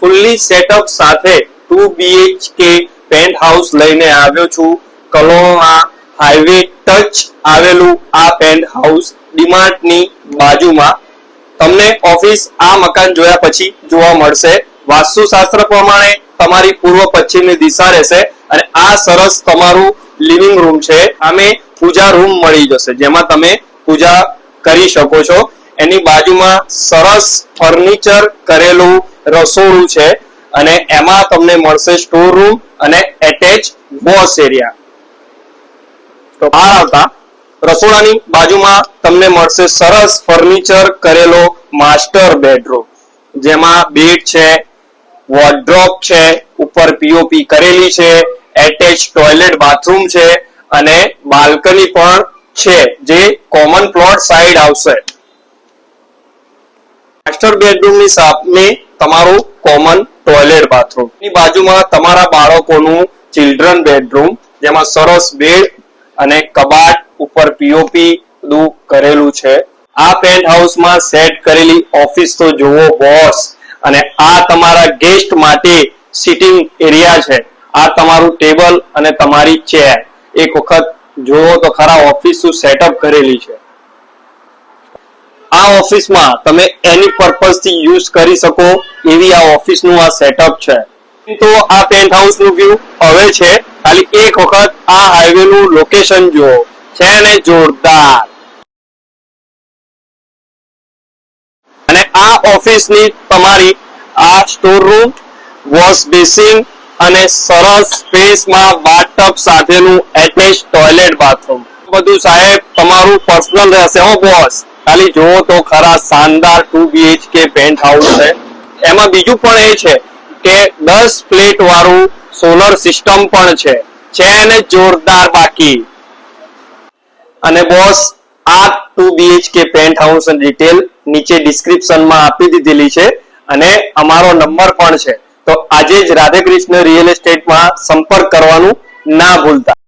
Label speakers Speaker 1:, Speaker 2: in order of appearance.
Speaker 1: Fully setup સાથે two BHK penthouse લઈને આવ્યો છું. કલોણા હાઈવે ટચ આવેલું આ પેન્ટ હાઉસ ડીમાર્ટની બાજુમાં. તમને ઓફિસ આ મકાન જોયા પછી જોવા મળશે. વાસ્તુશાસ્ત્ર પ્રમાણે તમારી પૂર્વ પશ્ચિમની દિશા રહેશે અને આ સરસ તમારું લિવિંગ રૂમ છે. આમે પૂજા રૂમ મળી જશે. જેમાં તમે પૂજા કરી શકો છો. એની બાજુમાં સરસ ફર્નિચર કરેલું રસોડું છે અને એમાં તમને મળશે સ્ટોર રૂમ અને એટેચ વોશ એરિયા તો બહાર આવતા રસોડાની બાજુમાં તમને મળશે સરસ ફર્નિચર કરેલો માસ્ટર બેડરૂમ જેમાં બેડ છે વોર્ડ્રોપ છે, ઉપર પીઓપી કરેલી છે એટેચ ટોયલેટ બાથરૂમ છે અને બાલ્કની પણ છે, જે કોમન પ્લોટ સાઈડ આવશે. માસ્ટર બેડરૂમની સામે તમારું કોમન ટોયલેટ બાથરૂમની બાજુમાં તમારા બાળકોનું ચિલ્ડ્રન બેડરૂમ જેમાં સરસ બેડ અને કબાટ ઉપર પીઓપી બધું કરેલું છે. આ પેન્ટ હાઉસમાં સેટ કરેલી ઓફિસ તો જુઓ બોસ અને આ તમારા ગેસ્ટ માટે સિટિંગ એરિયા છે. આ તમારું ટેબલ અને તમારી ચેર એક વખત જુઓ તો ખરા ઓફિસ શું સેટઅપ કરેલી છે. આ ઓફિસમાં તમે એની પર્પઝથી યુઝ કરી શકો એવી આ ઓફિસનું આ સેટઅપ છે. તો આ પેન્ટ હાઉસનું વ્યૂ હવે છે. ખાલી એક વખત આ હાઈવેનું લોકેશન જુઓ. છે ને જોરદાર. અને આ ઓફિસની તમારી આ સ્ટોર રૂમ વોશ બેસિન અને સરસ સ્પેસમાં બાથટબ સાથેનું એટેચ ટોયલેટ બાથરૂમ બધું સાહેબ, તમારું પર્સનલ રહેશે. હો બોસ ખાલી જુઓ તો ખરા શાનદાર ટુ બીએચકે પેન્ટ હાઉસ છે. એમાં બીજું પણ એ છે કે દસ પ્લેટ વાળું સોલર સિસ્ટમ પણ છે. છે જોરદાર બાકી. અને બોસ આ two BHK penthouse detail નીચે ડિસ્ક્રિપ્શનમાં આપી દીધેલી છે અને અમારો નંબર પણ છે. તો આજે જ રાધે કૃષ્ણ રિયલ એસ્ટેટમાં સંપર્ક કરવાનું ના ભૂલતા.